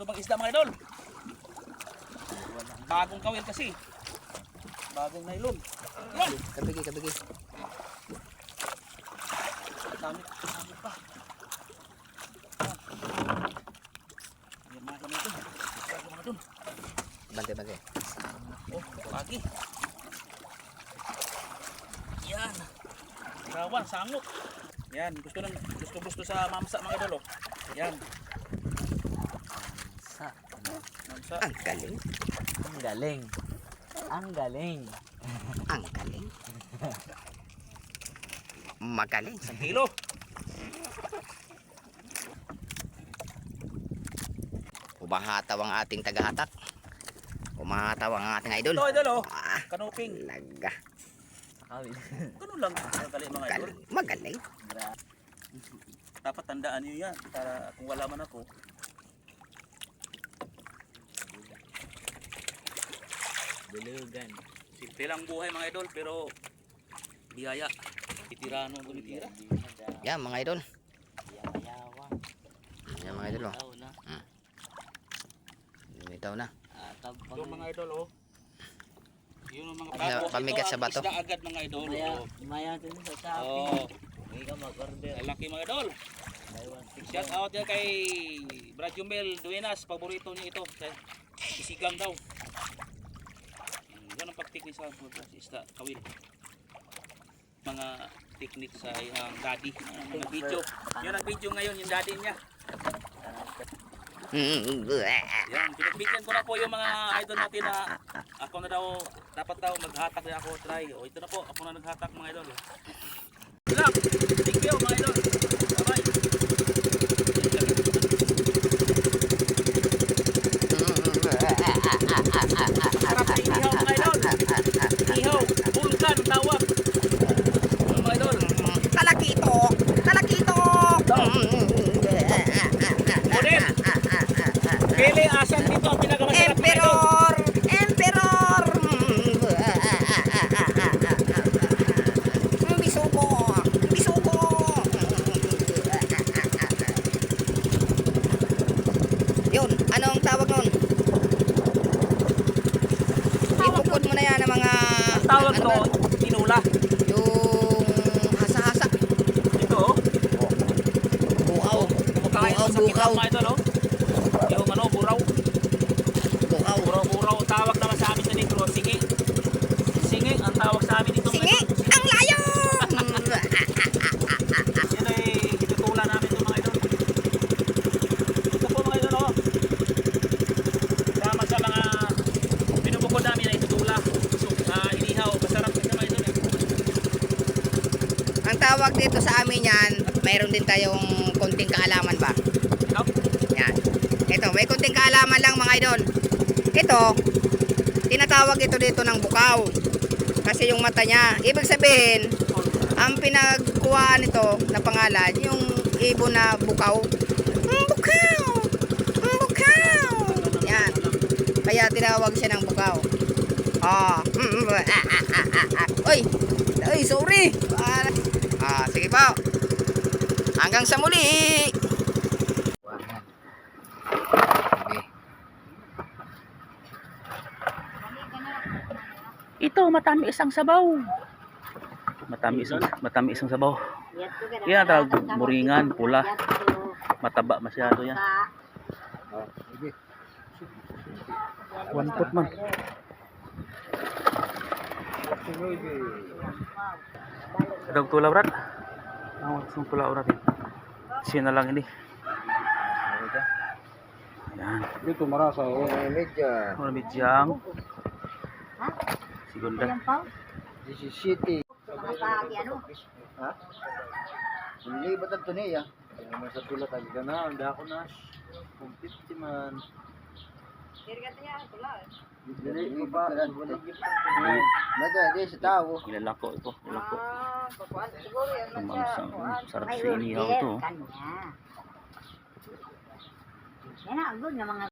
Ano bang isda mga idol? Bagong kawil kasi. Bagong nylon. Yan! Kabigi, kabigi. Dami, dami pa. Yan mga kami ito. Bago mga dun. Bante, bante. Oh, pagi. Yan. Rawan, sangot. Yan, gusto nang gusto gusto sa mamsa mga idol. oh. Yan. Mamsa. Ang galing. Ang galing. Ang galing. Ang galing. Magaling. Isang kilo. Umahataw ang ating tagahatak. Umahataw ang ating idol. Ito idol oh. Ah, Kanuping. laga. Kawil. Ganun lang. Kali mga idol. Gal- Magaling. Dapat tandaan niyo yan. Para kung wala man ako. Dulugan. Simple lang buhay mga idol pero biyaya. Titirano tumitira. Yan mga idol. Yan mga idol oh. Na. Lumitaw na. Atab pa Yung mga idol oh. Yun ang mga bago. pamigat Ito sa bato. Isda agad mga idol. Maya, Oh. maya din sa Shopee. Oh, May ka mag-order. lalaki mga idol. Shout out yan kay Brad Jumel Duenas. Paborito niya ito. Isigang daw. Yan ang pag-technique sa isda kawil. Mga technique sa iyang daddy. Mga video. Yun ang video ngayon yung daddy niya. Yan, pinagbigyan ko na po yung mga idol natin na ako na daw, dapat daw maghatak na ako try. O ito na po, ako na naghatak mga idol. Luck! Thank you mga idol! Bye-bye! Sarap na inihaw mga idol! Inihaw! Vulkan ang tawag! Mga idol! Talakito! Talakito! Ulit! Pili asan dito ang pinakamasarap mga idol! Emperor! Emperor! Bisugo! Bisugo! Yun, anong tawag nun? Ibukod mo na yan ng mga... Ang tawag ano doon, tinula. Yung hasa-hasa. Ito oh. Bukaw. Bukaw, bukaw. kitap mga idol oh. Yung ano, buraw. Bukaw. Buraw-buraw tawag naman sa amin sa negro, singi. Singi ang tawag sa amin dito. Singi! Ang layo! Yan ay tinutula namin ito mga idol. Ito po mga idol oh. Sama sa mga binubukod namin na itutula. So, ah, inihaw, masarap kasi mga idol eh. Ang tawag dito sa amin yan, mayroon din tayong konting kaalaman ba? Ikaw? Yan. Ito, may konting kaalaman lang mga idol. Ito, tinatawag ito dito ng bukaw. Kasi yung mata niya, ibig sabihin, ang pinagkuhaan nito na pangalan, yung ibon na bukaw. Mm, bukaw! Mm, bukaw! Yan. Kaya tinawag siya ng bukaw. Mm, mm, ah, ah, ah, ah, ah. Uy! Uy, sorry! Ah, Ah, sige po. Hanggang sa muli! Ito, matami isang sabaw. Matami isang, matami isang sabaw. Yan, tawag muringan, pula. Mataba masyado yan. One foot man. Daw tula urat. Ang sung tula urat. Siya na lang ini. Yan. Dito marasa o medya. Mga medyang. Segunda. 17. Ha? Hindi ba tanto niya? Naman sa tula tayo na, hindi ako na. Kung 50 man. Dili, iba. Nada, di sa tao. Ilalako ito. Ilalako. Mamsa. Sarap sa inihaw ito. oh. Yan na, good nga mga